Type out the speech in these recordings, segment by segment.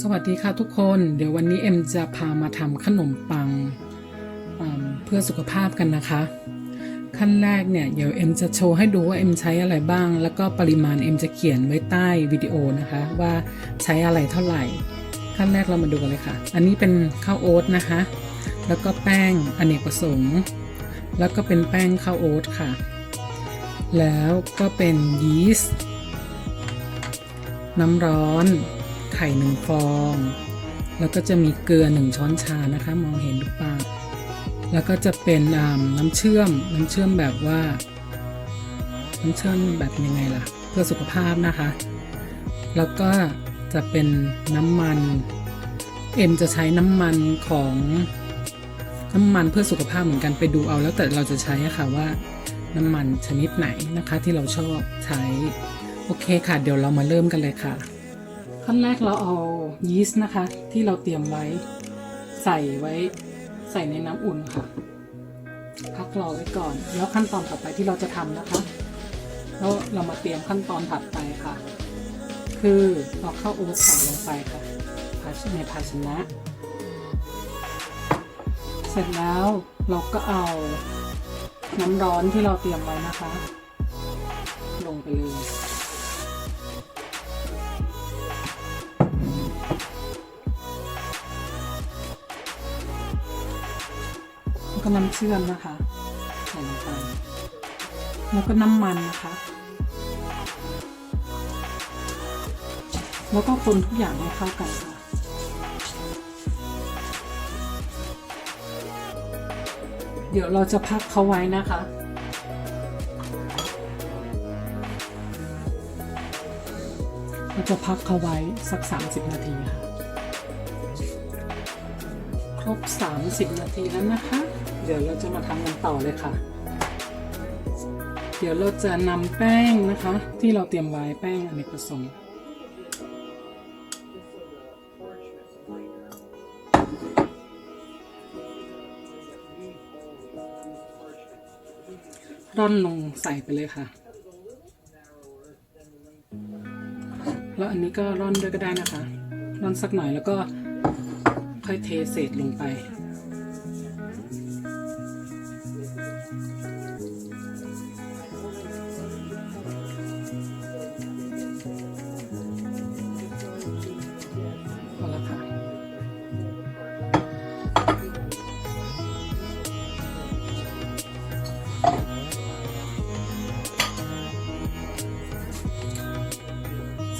สวัสดีค่ะทุกคน เดี๋ยววันนี้เอ็มจะพามาทำขนมปังเพื่อสุขภาพกันนะคะ ขั้นแรกเนี่ยเดี๋ยวเอ็มจะโชว์ให้ดูว่าเอ็มใช้อะไรบ้าง แล้วก็ปริมาณเอ็มจะเขียนไว้ใต้วิดีโอนะคะว่าใช้อะไรเท่าไหร่ ขั้นแรกเรามาดูกันเลยค่ะ อันนี้เป็นข้าวโอ๊ตนะคะ แล้วก็แป้งอเนกประสงค์ แล้วก็เป็นแป้งข้าวโอ๊ตค่ะ แล้วก็เป็นยีสต์น้ำร้อน ไข่หนึ่งฟอง แล้วก็จะมีเกลือหนึ่งช้อนชานะคะ มองเห็นหรือเปล่าแล้วก็จะเป็นน้ำเชื่อมน้ำเชื่อมแบบว่า น้ำเชื่อมแบบยังไงล่ะ เพื่อสุขภาพนะคะ แล้วก็จะเป็นน้ำมันเอ็มจะใช้น้ำมันของน้ำมันเพื่อสุขภาพเหมือนกันไปดูเอา แล้วแต่เราจะใช้ะค่ะว่าน้ำมันชนิดไหนนะคะที่เราชอบใช้ โอเคค่ะ เดี๋ยวเรามาเริ่มกันเลยค่ะ ขั้นแรกเราเอายีสต์นะคะ ที่เราเตรียมไว้ ใส่ไว้ ใส่ในน้ำอุ่นค่ะ พักรอไว้ก่อน แล้วขั้นตอนต่อไปที่เราจะทำนะคะแล้วเรามาเตรียมขั้นตอนถัดไปค่ะ คือเอาเข้าโอ๊ตใส่ลงไปค่ะภาชในภาชนะ เสร็จแล้วเราก็เอาน้ำร้อนที่เราเตรียมไว้นะคะ ลงไปเลย ก็น้ำเชื่อมนะคะใส่ลงไปแล้วก็น้ำมันนะคะ แล้วก็คนทุกอย่างให้เข้ากันค่ะเดี๋ยวเราจะพักเขาไว้นะคะเราจะพักเขาไว้สัก 30 นาทีค่ะ ครบ 30 นาทีแล้วนะคะ เดี๋ยวเราจะมาทำกันต่อเลยค่ะ เดี๋ยวเราจะนำแป้งนะคะ ที่เราเตรียมไว้แป้งอเนกประสงค์ร่อนลงใส่ไปเลยค่ะ แล้วอันนี้ก็ร่อนด้วยก็ได้นะคะ ร่อนสักหน่อยแล้วก็ค่อยเทเศษลงไป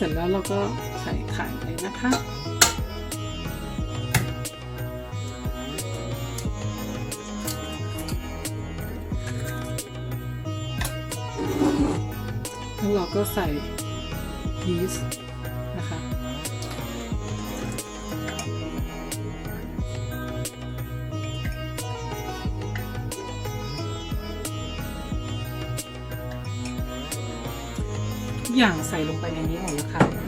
ร็จแล้วเราก็ใส่ไข่เลยนะคะแล้วเราก็ใส่ยีสต์ อย่างใส่ลงไปในนี้หมดแล้วค่ะ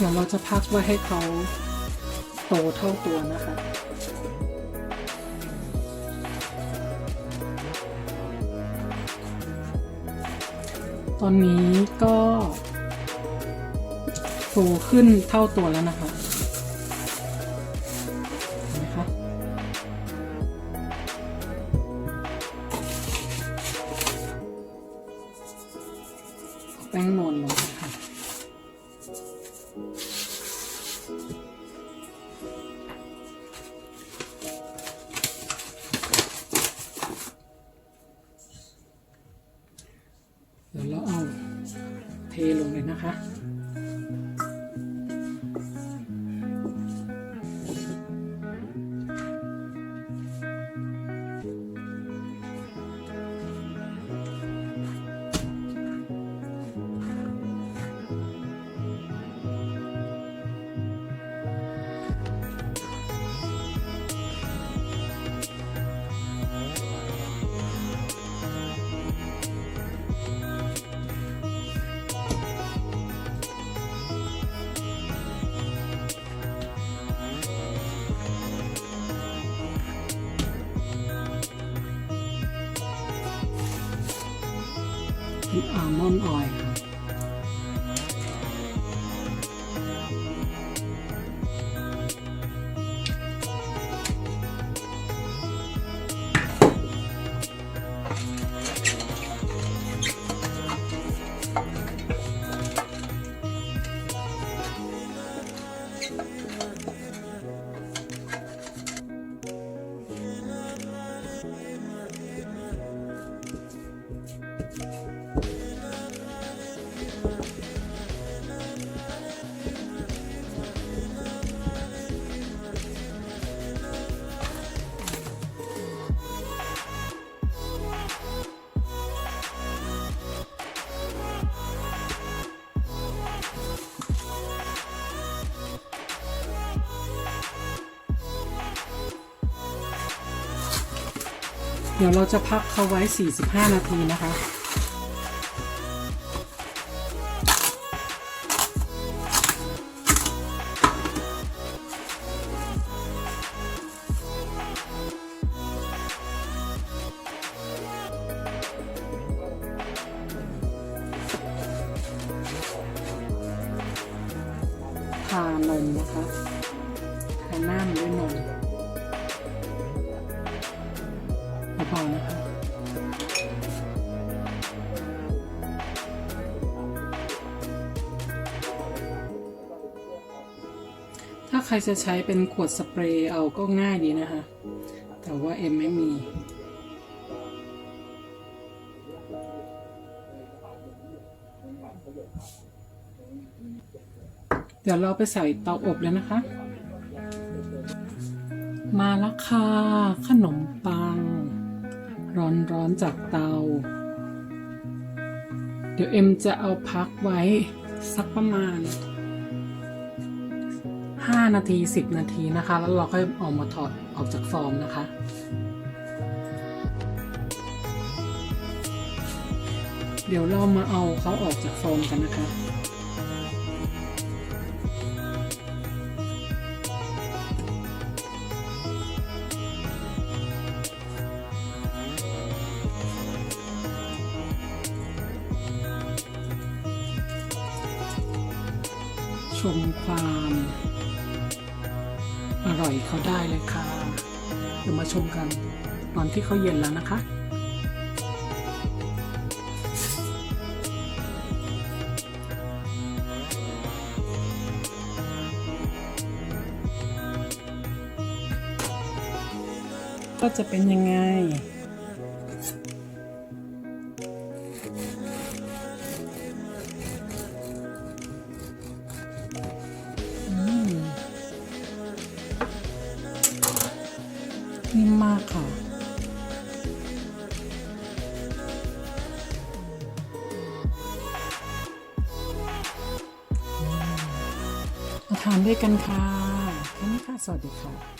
เดี๋ยวเราจะพักไว้ให้เขาโตเท่าตัวนะคะตอนนี้ก็โตขึ้นเท่าตัวแล้วนะคะนไหมคะแป้งนวลลงค่ะ Thank you. อัลม เดี๋ยวเราจะพักเขาไว้ 45 นาทีนะคะ ทานมนะคะทาหน้ามันด้วยนม ครจะใช้เป็นขวดสเปรย์เอาก็ง่ายดีนะคะ แต่ว่าเอ็มไม่มี เดี๋ยวเราไปใส่เตาอบแล้วนะคะ มาแล้วค่ะขนมปัง ร้อนๆจากเตา เดี๋ยวเอ็มจะเอาพักไว้สักประมาณ 5 นาที 10 นาทีนะคะ แล้วเราค่อยเออกมาถอดออกจากฟองนะคะเดี๋ยวเรามาเอาเขาออกจากฟองกันนะคะ ชมความ อร่อยเขาได้เลยค่ะเดี๋ยวมาชมกัน ตอนที่เขาเย็นแล้วนะคะก็จะเป็นยังไง นิ่มมากค่ะ มาทานด้วยกันค่ะแค่นี้ค่ะ สวัสดีค่ะ